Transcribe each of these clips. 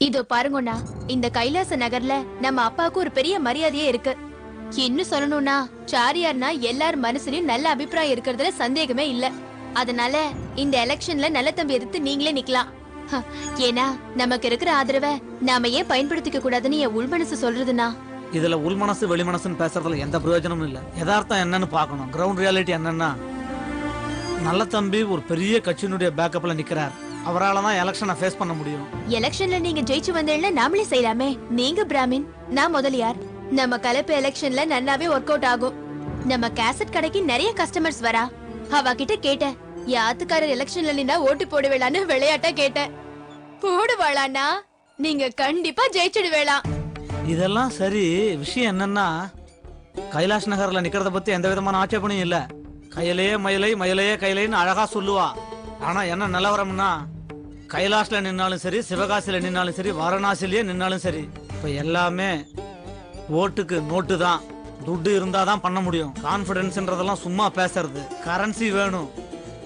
இதோ பாருங்கண்ணா இந்த கைலாச நகர்ல நம்ம அப்பாவுக்கு ஒரு பெரிய மரியாதையே இருக்கு. இன்னும் சொல்லணும்னா சாரியார்னா எல்லார் மனசுலயும் நல்ல அபிப்பிராயம் இருக்கிறதுல சந்தேகமே இல்ல. அதனால இந்த எலெக்ஷன்ல நல்ல தம்பி எதிர்த்து நீங்களே நிக்கலாம். ஹ, ஏன்னா நமக்கு இருக்கிற ஆதரவை நாம ஏன் பயன்படுத்திக்க கூடாதுன்னு என் உள்மனசு சொல்றதுனா இதுல உள் மனசு பேசுறதுல எந்த பிரயோஜனமும் இல்ல. யதார்த்தம் என்னன்னு பார்க்கணும். கிரவுண்ட் ரியாலிட்டி என்னன்னா நல்ல தம்பி ஒரு பெரிய கட்சியினுடைய பேக்கப்ல நிக்கிறார். அவரால தான் எலெக்ஷனை ஃபேஸ் பண்ண முடியும். எலெக்ஷன்ல நீங்க ஜெயிச்சு வந்தீங்கன்னா நாமளே செய்யலாமே. நீங்க பிராமின் நான் முதலியார் நம்ம கலப்பு எலெக்ஷன்ல நல்லாவே ஒர்க் அவுட் ஆகும். நம்ம கேசட் கடைக்கு நிறைய கஸ்டமர்ஸ் வரா. அவ கிட்ட கேட்டேன் யாத்துக்காரர் எலெக்ஷன்ல நின்னா ஓட்டு போடுவேளான்னு விளையாட்டா கேட்டேன். போடுவாளானா நீங்க கண்டிப்பா ஜெயிச்சிடுவேளாம் இதெல்லாம் சரி. விஷயம் என்னன்னா கைலாஷ் நகர்ல நிக்கிறத பத்தி எந்த விதமான ஆட்சேபனையும் இல்ல. கையிலேயே மயிலை மயிலையே கையிலேன்னு அழகா சொல்லுவா. ஆனா என்ன நிலவரம்னா கைலாஷ்ல நின்னாலும் சரி சிவகாசியில நின்னாலும் சரி வாரணாசிலேயே நின்னாலும் சரி இப்ப எல்லாமே ஓட்டுக்கு நோட்டு தான். துட்டு இருந்தாதான் பண்ண முடியும். கான்பிடன்ஸ்ன்றதெல்லாம் சும்மா பேசுறது. கரன்சி வேணும்.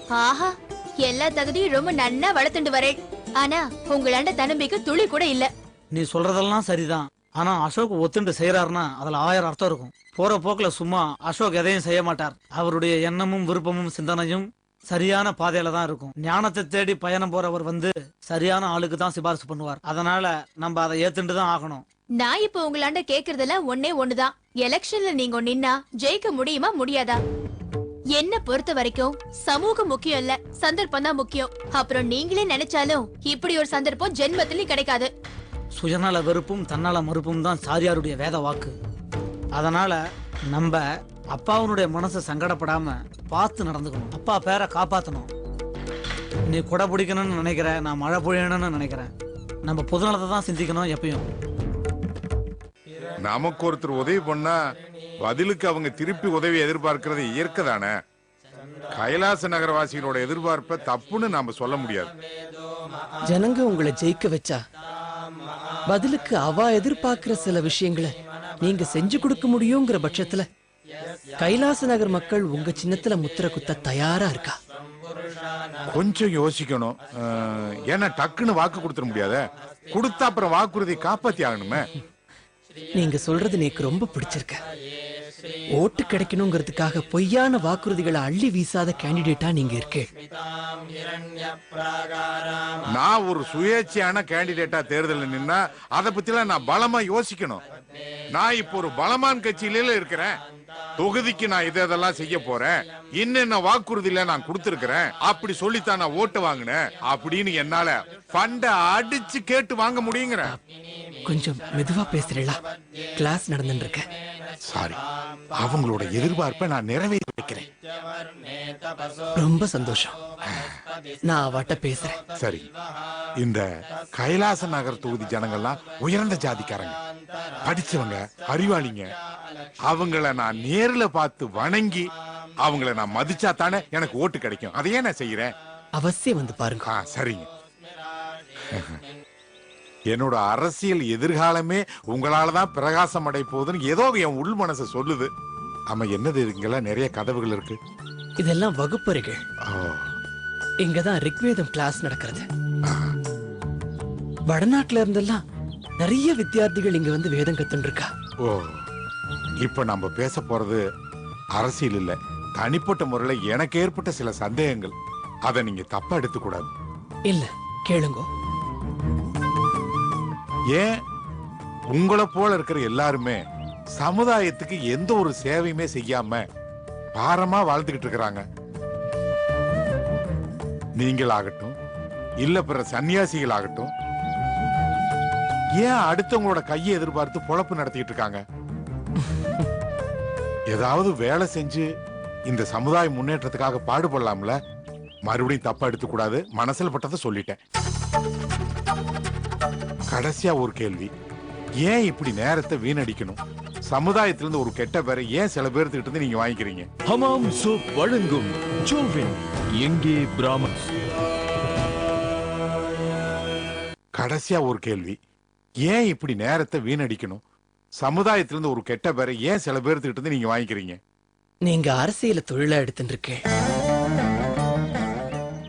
ஆஹா எல்லா தகுதியும் ரொம்ப நன்னா வளர்த்துண்டு வரேன். ஆனா உங்களாண்ட தன்னம்பிக்கை துளி கூட இல்ல. நீ சொல்றதெல்லாம் சரிதான். ஆனா அசோக் ஒத்துண்டு செய்யறாருன்னா அதுல ஆயிரம் அர்த்தம் இருக்கும். போற போக்குல சும்மா அசோக் எதையும் செய்ய மாட்டார். அவருடைய எண்ணமும் விருப்பமும் சிந்தனையும் சரியான பாதையில தான் இருக்கும். ஞானத்தை தேடி பயணம் போறவர் வந்து சரியான ஆளுக்கு தான் சிபாரிசு பண்ணுவார். அதனால நம்ம அதை ஏத்துண்டு தான் ஆகணும். நான் இப்ப உங்களாண்ட கேக்குறதெல்லாம் ஒன்னே ஒண்ணுதான். எலெக்ஷன்ல நீங்க நின்னா ஜெயிக்க முடியுமா முடியாதா? என்ன பொறுத்த வரைக்கும் சமூகம் முக்கியம் இல்ல சந்தர்ப்பம் தான் முக்கியம். அப்புறம் நீங்களே நினைச்சாலும் இப்படி ஒரு சந்தர்ப்பம் ஜென்மத்திலயும் கிடைக்காது. சுயநல வெறுப்பும் தன்னல மறுப்பும் தான் சாரியாருடைய வேத வாக்கு. அதனால நம்ம அப்பாவுனுடைய மனசு சங்கடப்படாம பார்த்து நடந்துக்கணும். அப்பா பேரை காப்பாத்தணும். நீ கொடை பிடிக்கணும்னு நினைக்கிற நான் மழை பொழியணும்னு நினைக்கிறேன். நம்ம பொதுநலத்தை தான் சிந்திக்கணும் எப்பயும். நமக்கு ஒருத்தர் உதவி பண்ணா பதிலுக்கு அவங்க திருப்பி உதவி எதிர்பார்க்கிறது இயற்கை தானே. கைலாச நகரவாசிகளோட எதிர்பார்ப்பை தப்புன்னு நாம சொல்ல முடியாது. ஜனங்க உங்களை ஜெயிக்க வச்சா பதிலுக்கு அவ எதிர்பார்க்கிற சில விஷயங்களை நீங்க செஞ்சு கொடுக்க முடியுங்கிற பட்சத்துல கைலாச நகர் மக்கள் உங்க சின்னத்துல முத்திர குத்த தயாரா இருக்கா? கொஞ்சம் யோசிக்கணும். ஏன்னா டக்குன்னு வாக்கு கொடுத்துட முடியாத. கொடுத்தா அப்புறம் வாக்குறுதி காப்பாத்தி ஆகணுமே. நீங்க சொல்றது எனக்கு ரொம்ப பிடிச்சிருக்கு. ஓட்டு கிடைக்கணுங்கிறதுக்காக பொய்யான வாக்குறுதிகளை அள்ளி வீசாத கேண்டிடேட்டா நீங்க இருக்கே. நான் ஒரு சுயேட்சையான கேண்டிடேட்டா தேர்தலில் நின்னா அதை பத்திலாம் நான் பலமா யோசிக்கணும். நான் இப்போ ஒரு பலமான் கட்சியில இருக்கிறேன். தொகுதிக்கு நான் இதை இதெல்லாம் செய்ய போறேன். என்னென்ன வாக்குறுதியில நான் கொடுத்திருக்கிறேன். அப்படி சொல்லித்தான் நான் ஓட்டு வாங்கினேன். அப்படின்னு என்னால ஃபண்ட அடிச்சு கேட்டு வாங்க முடியுங்கிறேன் கொஞ்சம் மெதுவா பேசுறீங்களா கிளாஸ் நடந்துட்டு இருக்க சாரி அவங்களோட எதிர்பார்ப்பை நான் நிறைவேற்றி வைக்கிறேன். ரொம்ப சந்தோஷம். நான் அவட்ட பேசுறேன். சரி. இந்த கைலாச நகர் தொகுதி ஜனங்கள்லாம் உயர்ந்த ஜாதிக்காரங்க. படிச்சவங்க அறிவாளிங்க. அவங்கள நான் நேர்ல பார்த்து வணங்கி அவங்கள நான் மதிச்சா தானே எனக்கு ஓட்டு கிடைக்கும். அதையே நான் செய்யறேன் அவசியம் வந்து பாருங்க. சரிங்க. என்னோட அரசியல் எதிர்காலமே உங்களால தான் பிரகாசம் அடை போகுதுன்னு ஏதோ என் உள் மனசு சொல்லுது. ஆமா என்னது இங்கெல்லாம் நிறைய கதவுகள் இருக்கு. இதெல்லாம் வகுப்பறைகள் இங்கதான் ரிக்வேதம் கிளாஸ் நடக்கிறது. வடநாட்டுல இருந்தெல்லாம் நிறைய வித்தியார்த்திகள் இங்க வந்து வேதம் கத்துட்டு இருக்கா ஓ. இப்ப நம்ம பேச போறது அரசியல் இல்ல. தனிப்பட்ட முறையில எனக்கு ஏற்பட்ட சில சந்தேகங்கள். அதை நீங்க தப்பா எடுத்துக்கூடாது. இல்ல கேளுங்க. ஏன்? உங்களை போல இருக்கிற எல்லாருமே சமுதாயத்துக்கு எந்த ஒரு சேவையுமே செய்யாம பாரமா வாழ்ந்துகிட்டு இருக்கிறாங்க. நீங்கள் ஆகட்டும் இல்ல பிற சன்னியாசிகள் ஆகட்டும் ஏன் அடுத்தவங்களோட கையை எதிர்பார்த்து பொழப்பு நடத்திக்கிட்டு இருக்காங்க? ஏதாவது வேலை செஞ்சு இந்த சமுதாய முன்னேற்றத்துக்காக பாடுபடலாம்ல? மறுபடியும் தப்பா எடுத்துக்கூடாது. மனசில் பட்டதை சொல்லிட்டேன். கடைசியா ஒரு கேள்வி. ஏன் இப்படி நேரத்தை வீணடிக்கணும்? சமுதாயத்திலிருந்து ஒரு கெட்ட பேரை ஏன் சில பேர்த்துக்கிட்ட இருந்து நீங்க வாங்கிக்கிறீங்க? ஹமாம் சோப் வழங்கும் ஜோவின் எங்கே பிராமன்ஸ் கடைசியா ஒரு கேள்வி. ஏன் இப்படி நேரத்தை வீணடிக்கணும்? சமுதாயத்திலிருந்து ஒரு கெட்ட பேரை ஏன் சில பேர்த்துக்கிட்ட இருந்து நீங்க வாங்கிக்கிறீங்க? நீங்க அரசியல தொழிலா எடுத்துட்டு இருக்கேன்.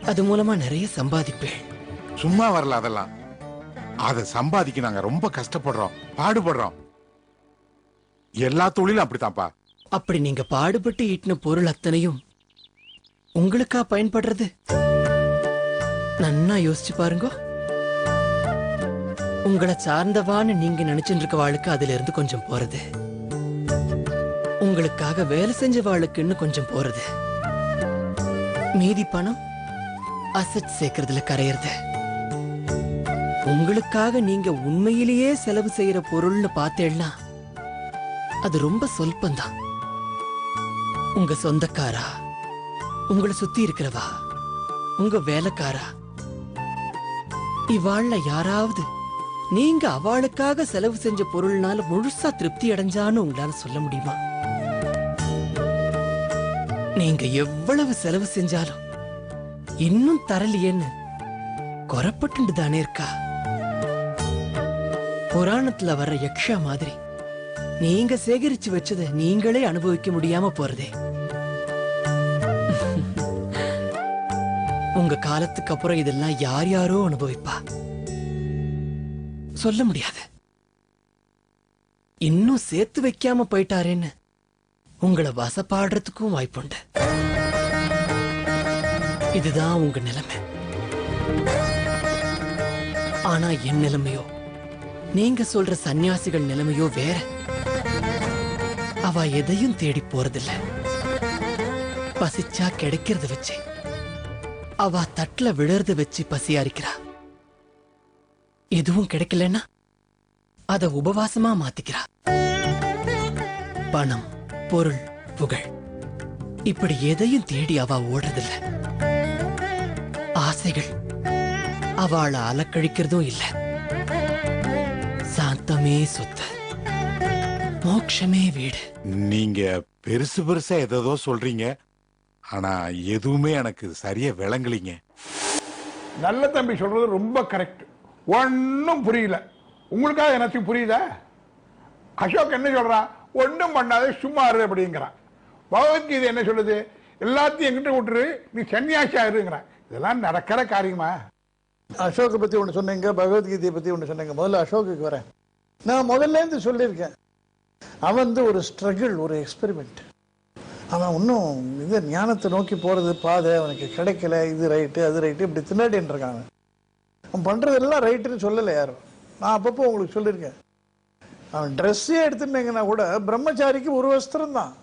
அது மூலமா நிறைய சம்பாதிப்பேன். சும்மா வரல அதெல்லாம். அதை சம்பாதிக்க நாங்க ரொம்ப கஷ்டப்படுறோம். பாடுபடுறோம். எல்லா தொழிலும் அப்படித்தான்ப்பா. அப்படி நீங்க பாடுபட்டு ஈட்டின பொருள் அத்தனையும் உங்களுக்கா பயன்படுறது? நன்னா யோசிச்சு பாருங்க. உங்களை சார்ந்தவான்னு நீங்க நினைச்சிட்டு இருக்க வாளுக்கு அதுல இருந்து கொஞ்சம் போறது. உங்களுக்காக வேலை செஞ்ச வாளுக்குன்னு கொஞ்சம் போறது. மீதி பணம் அசட் சேர்க்கறதுல கரையிறது. உங்களுக்காக நீங்க உண்மையிலேயே செலவு செய்யற பொருள்னு பார்த்தேன்னா அது ரொம்ப சொல்பந்தான். உங்க சொந்தக்காரா? உங்களை சுத்தி இருக்கிறவா? உங்க வேலைக்காரா? இவாள்ல யாராவது நீங்க அவளுக்காக செலவு செஞ்ச பொருள்னால முழுசா திருப்தி அடைஞ்சான்னு உங்களால சொல்ல முடியுமா? நீங்க எவ்வளவு செலவு செஞ்சாலும் இன்னும் தரலையேன்னு குறப்பட்டு தானே இருக்கா? புராணத்துல வர்ற யக்ஷா மாதிரி. நீங்க சேகரிச்சு வச்சதை நீங்களே அனுபவிக்க முடியாம போறதே. உங்க காலத்துக்கு அப்புறம் இதெல்லாம் யார் யாரோ அனுபவிப்பா? சொல்ல முடியாது. இன்னும் சேர்த்து வைக்காம போயிட்டாரேன்னு உங்களை வசப்பாடுறதுக்கும் வாய்ப்புண்டு. இதுதான் உங்க நிலைமை. ஆனா என் நிலைமையோ? நீங்க சொல்ற சன்னியாசிகள் நிலைமையோ வேற. அவ எதையும் தேடி போறதில்ல. பசிச்சா கிடைக்கிறத வச்சு. அவ தட்டுல விழறத வச்சு பசியாரிக்கிறா. எதுவும் கிடைக்கலன்னா அத உபவாசமா மாத்திக்கிறா. பணம் பொருள் புகழ். இப்படி எதையும் தேடி அவ ஓடுறதில்ல. ஆசைகள் அவளை அலக்கழிக்கிறதும் இல்ல. சாந்தமே சொத்து. மோட்சமே வீடு. நீங்க பெருசு பெருசா எதோ சொல்றீங்க. ஆனா எதுவுமே எனக்கு சரியா விளங்கலிங்க. நல்ல தம்பி சொல்றது ரொம்ப கரெக்ட் ஒன்றும் புரியல. உங்களுக்காக எனக்கு புரியுதா? அசோக் என்ன சொல்றான் ஒன்றும் பண்ணாத சும்மா இரு அப்படிங்கிறான் பகவத்கீதை என்ன சொல்லுது? எல்லாத்தையும் எங்கிட்ட விட்டுரு நீ சன்னியாசியா இருங்கிறான் இதெல்லாம் நடக்கிற காரியமா? அசோக்கை பத்தி ஒன்று சொன்னீங்க பகவத்கீதையை பத்தி ஒன்று சொன்னீங்க. முதல்ல அசோக்குக்கு வரேன். நான் முதல்லேருந்து சொல்லியிருக்கேன். அவன் வந்து ஒரு ஸ்ட்ரகிள் ஒரு எக்ஸ்பெரிமெண்ட் அவன் இன்னும் இது ஞானத்தை நோக்கி போகிறது பாதை அவனுக்கு கிடைக்கல இது ரைட்டு அது ரைட்டு இப்படி தின்னாடின்னு அவன். பண்ணுறதெல்லாம் ரைட்டுன்னு சொல்லலை யாரும். நான் அப்பப்போ உங்களுக்கு சொல்லியிருக்கேன். அவன் ட்ரெஸ்ஸே எடுத்துட்டீங்கன்னா கூட பிரம்மச்சாரிக்கு ஒரு வஸ்திரம் தான்.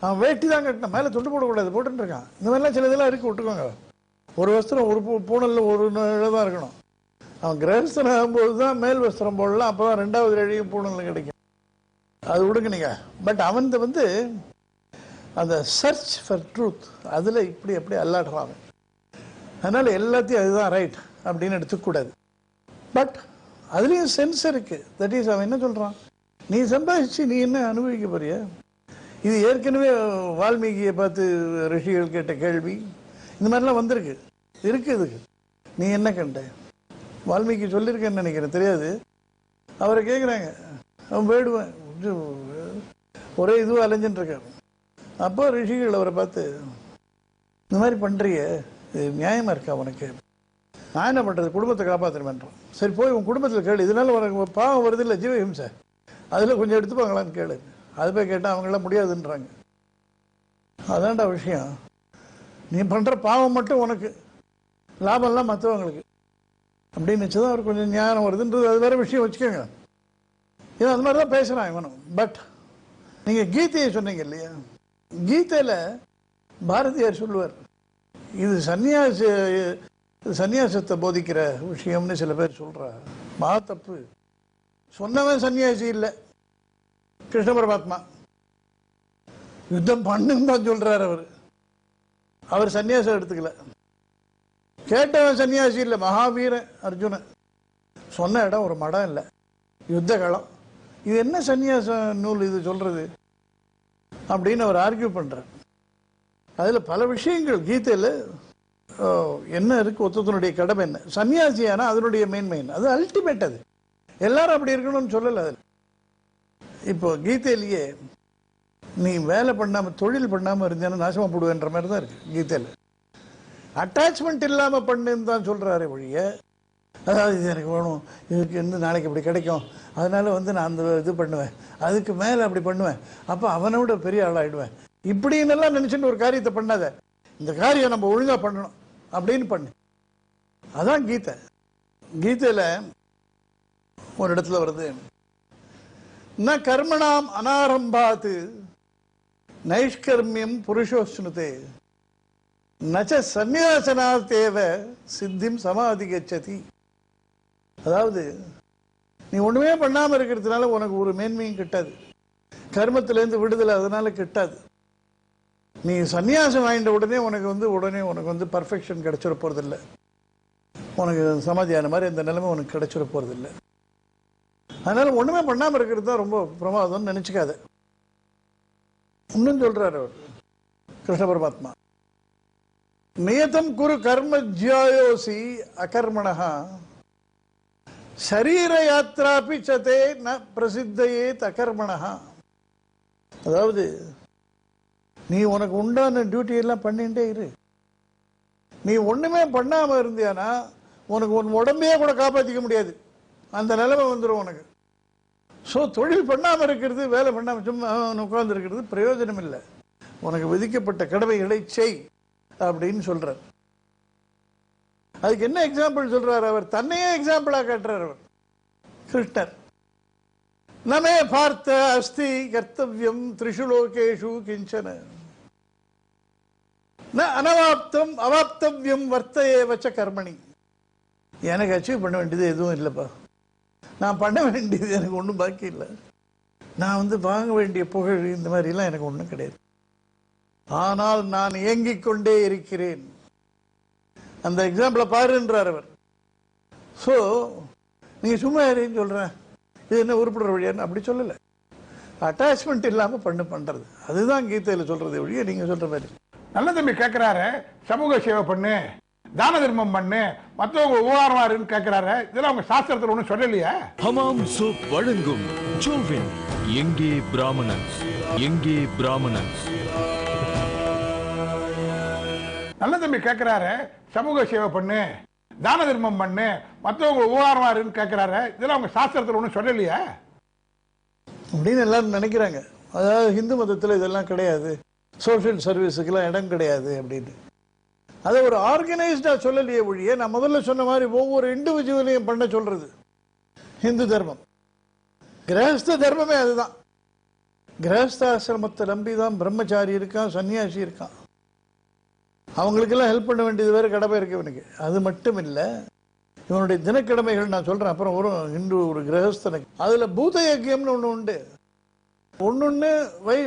அவன் வேட்டி தான் கட்டினான். மேலே துண்டு போடக்கூடாது போட்டுருக்கான் இந்த மாதிரிலாம் சில இதெல்லாம் இருக்கு விட்டுக்கோங்க. ஒரு வஸ்திரம் ஒரு பூ- பூனலில் ஒரு தான் இருக்கணும். அவன் கிரகஸ்தன் ஆகும்போது தான் மேல் வஸ்திரம் போடலாம் அப்பதான் ரெண்டாவது இழையும் பூணல்ல கிடைக்கும். அது விடுங்க நீங்கள் பட் அவன் வந்து அந்த சர்ச் ஃபார் ட்ரூத் அதில் இப்படி அப்படி அல்லாடுறான் அவன். எல்லாத்தையும் அதுதான் ரைட் அப்படின்னு எடுத்துக்கூடாது. பட் அதுலேயும் சென்ஸ் இருக்குது தட் இஸ் அவன் என்ன சொல்கிறான் நீ சம்பாதிச்சு நீ என்ன அனுபவிக்க போறிய? இது ஏற்கனவே வால்மீகியை பார்த்து ரிஷிகள் கேட்ட கேள்வி. இந்த மாதிரிலாம் வந்திருக்கு. இருக்குது இதுக்கு நீ என்ன கண்ட? வால்மீகி சொல்லியிருக்கேன்னு நினைக்கிறேன். தெரியாது. அவரை கேட்குறாங்க அவன் போயிடுவேன். ஒரே இதுவும் அலைஞ்சுட்டுருக்கார் அப்போ ரிஷிகள் அவரை பார்த்து இந்த மாதிரி பண்ணுறிய இது நியாயமாக இருக்கா உனக்கு? நான் என்ன பண்ணுறது குடும்பத்தை காப்பாற்றுறேன்றான் சரி போய் உன் குடும்பத்தில் கேளு. இதனால உனக்கு பாவம் வருது இல்லை ஜீவஹிம்சை. அதில் கொஞ்சம் எடுத்துப்பாங்களான்னு கேளு. அது போய் கேட்டால் அவங்களாம் முடியாதுன்றாங்க. அதான்டா விஷயம். நீ பண்ணுற பாவம் மட்டும் உனக்கு. லாபம்லாம் மற்றவங்களுக்கு அப்படின்னு வச்சுதான் அவருக்கு கொஞ்சம் ஞானம் வருதுன்றது அது வேற விஷயம் வச்சுக்கோங்க. இவன் அது மாதிரி தான் பேசுகிறான் இவனும். பட் நீங்கள் கீதையை சொன்னீங்க இல்லையா? கீதையில் பாரதியார் சொல்லுவார் இது சன்னியாசி சன்னியாசத்தை போதிக்கிற விஷயம்னு சில பேர் சொல்றா மா தப்பு. சொன்னவன் சன்னியாசி இல்லை. கிருஷ்ண பரமாத்மா. யுத்தம் பண்ணுன்னு தான் சொல்கிறார் அவர். அவர் சன்னியாசம் எடுத்துக்கல. கேட்டவன் சன்னியாசி இல்லை மகாவீரன் அர்ஜுனன். சொன்ன இடம் ஒரு மடம் இல்லை. யுத்த களம் இது என்ன சன்னியாச நூல் இது சொல்றது? அப்படின்னு அவர் ஆர்கியூ பண்றார். அதில் பல விஷயங்கள் கீதையில் ஓ, என்ன இருக்கு ஒத்தத்தினுடைய கடமை என்ன? சன்னியாசியானா அதனுடைய மேன்மை என்ன? அது அல்டிமேட் அது. எல்லாரும் அப்படி இருக்கணும்னு சொல்லலை அதில். இப்போ கீதையிலேயே நீ வேலை பண்ணாமல் தொழில் பண்ணாமல் இருந்தேன்னா நாசமா போடுவேன்ற மாதிரி தான் இருக்கு கீதையில். அட்டாச்மெண்ட் இல்லாமல் பண்ணுன்னு தான் சொல்கிறாரு ஒழிய. அதாவது இது எனக்கு வேணும். இதுக்கு வந்து நாளைக்கு இப்படி கிடைக்கும். அதனால வந்து நான் அந்த இது பண்ணுவேன். அதுக்கு மேலே அப்படி பண்ணுவேன். அப்போ அவனை விட பெரிய ஆளாகிடுவேன் இப்படின்னெல்லாம் நினச்சின்னு ஒரு காரியத்தை பண்ணாத. இந்த காரியம் நம்ம ஒழுங்காக பண்ணணும். அப்படின்னு பண்ணு. அதான் கீதை. கீதையில் ஒரு இடத்துல வருது. ந கர்மணாம் அனாரம்பாத்து நைஷ்கர்மியம் புருஷோஸ்னுதே நச்ச சந்நியாசனாத்தேவ சித்திம் சமாதி கச்சதி. அதாவது நீ ஒண்ணுமே பண்ணாம இருக்கிறதுனால உனக்கு ஒரு மேன்மையும் கிட்டாது. கர்மத்திலேருந்து விடுதலை அதனால கிட்டாது. நீ சந்நியாசம் வாங்கிட்ட உடனே உனக்கு வந்து உடனே உனக்கு வந்து பர்ஃபெக்ஷன் கிடைச்சிட போறதில்ல. உனக்கு சமாதியான மாதிரி இந்த நிலைமை உனக்கு கிடைச்சிட போகிறதில்ல அதனால ஒண்ணுமே பண்ணாம இருக்கிறது தான் ரொம்ப பிரமாதம்னு நினைச்சுக்காத. இன்னும் சொல்றாரு அவர் கிருஷ்ண பரமாத்மா. நியதம் குரு கர்ம ஜியாயோசி அகர்மணா சரீரயாத்ராபி சதே ந பிரசித்தையே அகர்மணா அதாவது நீ உனக்கு உண்டான டியூட்டி எல்லாம் பண்ணிட்டே இரு. நீ ஒண்ணுமே பண்ணாம இருந்தியானா உனக்கு உன் உடம்பையே கூட காப்பாத்திக்க முடியாது. அந்த நிலைமை வந்துடும் உனக்கு. ஸோ தொழில் பண்ணாம இருக்கிறது வேலை பண்ணாம சும்மா உட்கார்ந்து இருக்கிறது பிரயோஜனம் இல்லை உனக்கு விதிக்கப்பட்ட கடமைகளை செய். அப்படின்னு சொல்றார். அதுக்கு என்ன எக்ஸாம்பிள் சொல்றார் அவர்? தன்னையே எக்ஸாம்பிளா காட்டுறார் அவர். கிருஷ்ணர். நமே பார்த்த அஸ்தி கர்த்தவியம் திரிஷு லோகேஷு கிஞ்சன. ந அனவாப்தம் அவாப்தவியம் வர்த்தையே வச்ச கர்மணி. எனக்கு அச்சீவ் பண்ண வேண்டியது எதுவும் இல்லைப்பா. நான் பண்ண வேண்டியது எனக்கு ஒன்றும் பாக்கி இல்லை. நான் வந்து வாங்க வேண்டிய புகழ் இந்த மாதிரிலாம் எனக்கு ஒன்றும் கிடையாது. ஆனால் நான் இயங்கிக் கொண்டே இருக்கிறேன். அந்த எக்ஸாம்பிளை பாருன்றார் அவர். ஸோ நீங்க சும்மா யாரையும் சொல்றேன். இது என்ன உருப்படுற வழியான்னு அப்படி சொல்லலை. அட்டாச்மெண்ட் இல்லாம பண்ணு பண்றது. அதுதான் கீதையில சொல்றது வழியா நீங்க சொல்ற மாதிரி. நல்ல தம்பி கேட்கிறாரு சமூக சேவை பண்ணு. தான தர்மம் பண்ணு. மற்றவங்க உபகாரமா இருக்குன்னு கேட்கிறாரு இதெல்லாம் அவங்க சாஸ்திரத்துல ஒன்றும் சொல்லலையே? ஹமாம் சோப் வழங்கும் ஜோவின். எங்கே பிராமணன்ஸ்? எங்கே பிராமணன்ஸ்? நல்ல தம்பி கேட்கிறாரு சமூக சேவை பண்ணு தான தர்மம் பண்ணு மற்றவங்க உபகாரமா இருக்குன்னு கேட்கிறாரு இதெல்லாம் அவங்க சாஸ்திரத்தில் ஒன்றும் சொல்லலையே? அப்படின்னு எல்லாரும் நினைக்கிறாங்க. அதாவது ஹிந்து மதத்தில் இதெல்லாம் கிடையாது. சோஷியல் சர்வீஸுக்கெல்லாம் இடம் கிடையாது அப்படின்னு. அதை ஒரு ஆர்கனைஸ்டாக சொல்லலையே ஒழிய நான் முதல்ல சொன்ன மாதிரி ஒவ்வொரு இண்டிவிஜுவலையும் பண்ண சொல்றது ஹிந்து தர்மம். கிரகஸ்த தர்மமே அதுதான். கிரகஸ்தாசிரமத்தை நம்பி தான் பிரம்மச்சாரி இருக்கான் சன்னியாசி இருக்கான். அவங்களுக்கெல்லாம் ஹெல்ப் பண்ண வேண்டியது வேறு கடமை இருக்கு இவனுக்கு. அது மட்டும் இல்லை இவனுடைய தினக்கடமைகள் நான் சொல்கிறேன் அப்புறம் வரும் இன்று ஒரு கிரகஸ்தனுக்கு அதில் பூத யக்கியம்னு ஒன்று உண்டு. ஒன்று வை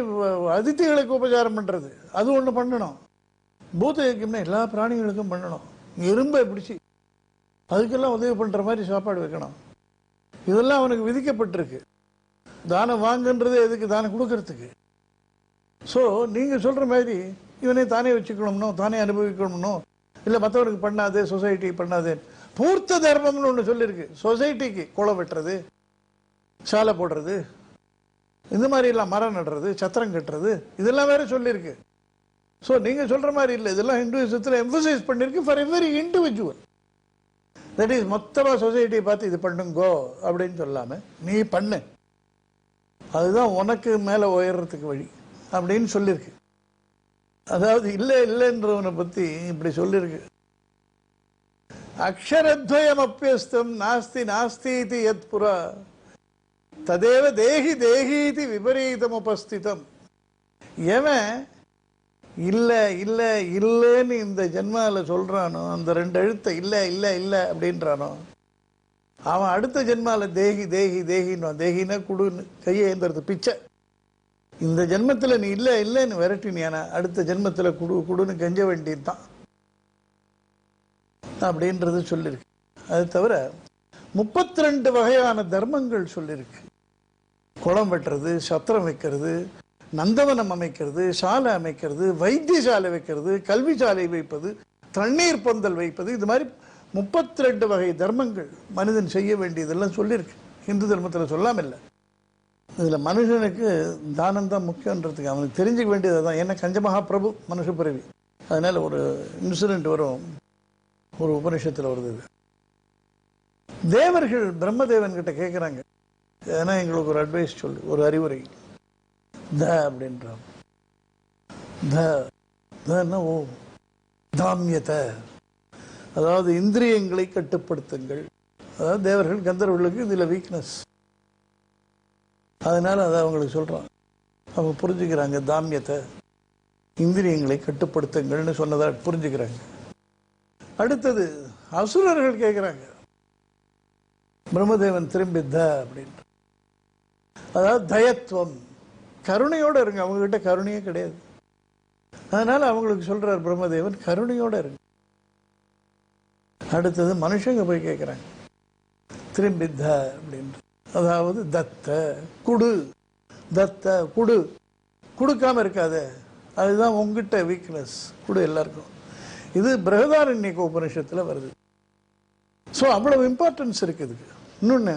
அதித்திகளுக்கு உபச்சாரம் பண்ணுறது அது ஒன்று பண்ணணும். பூத யக்கியம்னா எல்லா பிராணிகளுக்கும் பண்ணணும். எறும்பை பிடிச்சி அதுக்கெல்லாம் உதவி பண்ணுற மாதிரி சாப்பாடு வைக்கணும். இதெல்லாம் அவனுக்கு விதிக்கப்பட்டிருக்கு. தானம் வாங்குன்றது எதுக்கு? தானம் கொடுக்கறதுக்கு. ஸோ நீங்கள் சொல்கிற மாதிரி இவனே தானே வச்சுக்கணும்னோ தானே அனுபவிக்கணும்னோ இல்லை மற்றவனுக்கு பண்ணாது சொசைட்டி பண்ணாது. பூர்த்த தர்மம்னு ஒன்று சொல்லியிருக்கு சொசைட்டிக்கு குளம் வெட்டுறது சாலை போடுறது இந்த மாதிரி எல்லாம் மரம் நடுறது சத்திரம் கட்டுறது இதெல்லாம் வேற சொல்லியிருக்கு ஸோ நீங்கள் சொல்கிற மாதிரி இல்லை. இதெல்லாம் ஹிந்துவிசத்தில் எம்பசைஸ் பண்ணியிருக்கு for every individual that is மொத்தமாக சொசைட்டியை பார்த்து இது பண்ணுங்கோ அப்படின்னு சொல்லாமல் நீ பண்ணு. அதுதான் உனக்கு மேலே உயர்றதுக்கு வழி அப்படின்னு சொல்லியிருக்கு அதாவது இல்லை இல்லைன்றவனை பற்றி இப்படி சொல்லியிருக்கு அக்ஷரத்வயம் அப்பியஸ்தம் நாஸ்தி நாஸ்தி இது எத் புறா. ததேவ தேகி தேகி விபரீதம் உபஸ்திதம் எவன் இல்லை இல்லை இல்லைன்னு இந்த ஜென்மாவில் சொல்கிறானோ அந்த ரெண்டு எழுத்தை இல்லை இல்லை இல்லை அப்படின்றானோ அவன் அடுத்த ஜென்மால தேகி தேகி தேகின்னு தேகினா குடுன்னு கையை ஏந்துறது பிச்சை. இந்த ஜென்மத்தில் நீ இல்லை இல்லைன்னு விரட்டினியானா அடுத்த ஜென்மத்தில் குடு குடுன்னு கெஞ்ச வேண்டியதுதான். அப்படின்றது சொல்லியிருக்கு அது தவிர முப்பத்தி ரெண்டு வகையான தர்மங்கள் சொல்லியிருக்கு குளம் வெட்டுறது சத்திரம் வைக்கிறது நந்தவனம் அமைக்கிறது சாலை அமைக்கிறது வைத்தியசாலை வைக்கிறது கல்வி சாலை வைப்பது தண்ணீர் பந்தல் வைப்பது இது மாதிரி முப்பத்தி ரெண்டு வகை தர்மங்கள் மனிதன் செய்ய வேண்டியதெல்லாம் சொல்லியிருக்கு இந்து தர்மத்தில் சொல்லாமல் இல்லை. இதில் மனுஷனுக்கு தானம் தான் முக்கியன்றதுக்கு அவனுக்கு தெரிஞ்சுக்க வேண்டியது தான் ஏன்னா கஞ்சமகா பிரபு மனுஷ பிறவி. அதனால ஒரு இன்சிடென்ட் வரும். ஒரு உபனிஷத்தில் வருது தேவர்கள் பிரம்மதேவன் கிட்ட கேட்குறாங்க ஏன்னா எங்களுக்கு ஒரு அட்வைஸ் சொல்லு ஒரு அறிவுரை. த அப்படின்றான். த தன்னா ஓ தாமியத்தை அதாவது இந்திரியங்களை கட்டுப்படுத்துங்கள். அதாவது தேவர்கள் கந்தர்வர்களுக்கு இதில் வீக்னஸ் அதனால அதை அவங்களுக்கு சொல்கிறோம் அவங்க புரிஞ்சுக்கிறாங்க தாமியத்தை. இந்திரியங்களை கட்டுப்படுத்துங்கள்னு சொன்னதாக புரிஞ்சுக்கிறாங்க. அடுத்தது அசுரர்கள் கேட்குறாங்க பிரம்மதேவன் திரும்பி த அப்படின்னு அதாவது தயத்துவம் கருணையோட இருங்க. அவங்க கிட்ட கருணையே கிடையாது. அதனால அவங்களுக்கு சொல்கிறார் பிரம்மதேவன் கருணையோட இருங்க. அடுத்தது மனுஷங்க போய் கேட்குறாங்க திரும்பி த அப்படின்னு அதாவது தத்த குடு. தத்த குடு. கொடுக்காம இருக்காத. அதுதான் உங்ககிட்ட வீக்னஸ் குடு எல்லாருக்கும். இது பிரகதாரண்ய உபநிஷத்தில் வருது. ஸோ அவ்வளவு இம்பார்ட்டன்ஸ் இருக்குது இன்னொன்று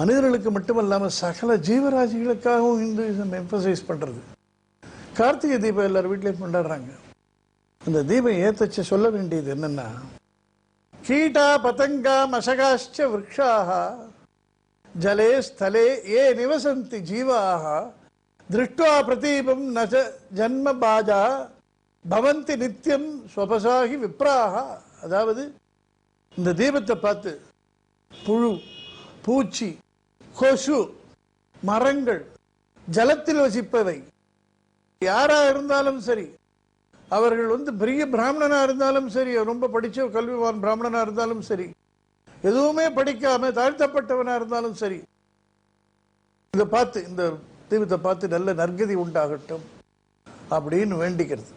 மனிதர்களுக்கு மட்டுமல்லாமல் சகல ஜீவராசிகளுக்காகவும் இந்துசம் எம்பசைஸ் பண்ணுறது கார்த்திகை தீபம் எல்லார் வீட்லேயும் கொண்டாடுறாங்க. அந்த தீபம் ஏத்தச்சு சொல்ல வேண்டியது என்னென்னா கீட்டா பதங்கா மசகாஷ்ட விரக்ஷாக ஜலே ஸ்தலே ஏ நிவசந்தி ஜீவாக திருஷ்டுவா பிரதீபம் நச ஜன்ம பாஜா பவந்தி நித்தியம் ஸ்வபசாகி விப்ராக அதாவது இந்த தீபத்தை பார்த்து புழு பூச்சி கொசு மரங்கள் ஜலத்தில் வசிப்பவை யாரா இருந்தாலும் சரி அவர்கள் வந்து பெரிய பிராமணனா இருந்தாலும் சரி ரொம்ப படிச்ச கல்விவான் பிராமணனா இருந்தாலும் சரி எதுவுமே படிக்காம தாழ்த்தப்பட்டவனா இருந்தாலும் சரி. இதை பார்த்து இந்த தீபத்தை பார்த்து நல்ல நற்கதி உண்டாகட்டும் அப்படின்னு வேண்டிக்கிறது.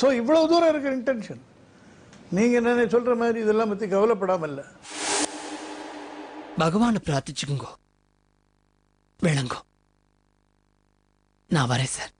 ஸோ இவ்வளவு தூரம் இருக்கிற இன்டென்ஷன் நீங்க என்ன சொல்ற மாதிரி இதெல்லாம் பத்தி கவலைப்படாம இல்ல பகவான பிரார்த்திச்சுக்குங்கோ. விளங்கோ. நான் வரேன் சார்.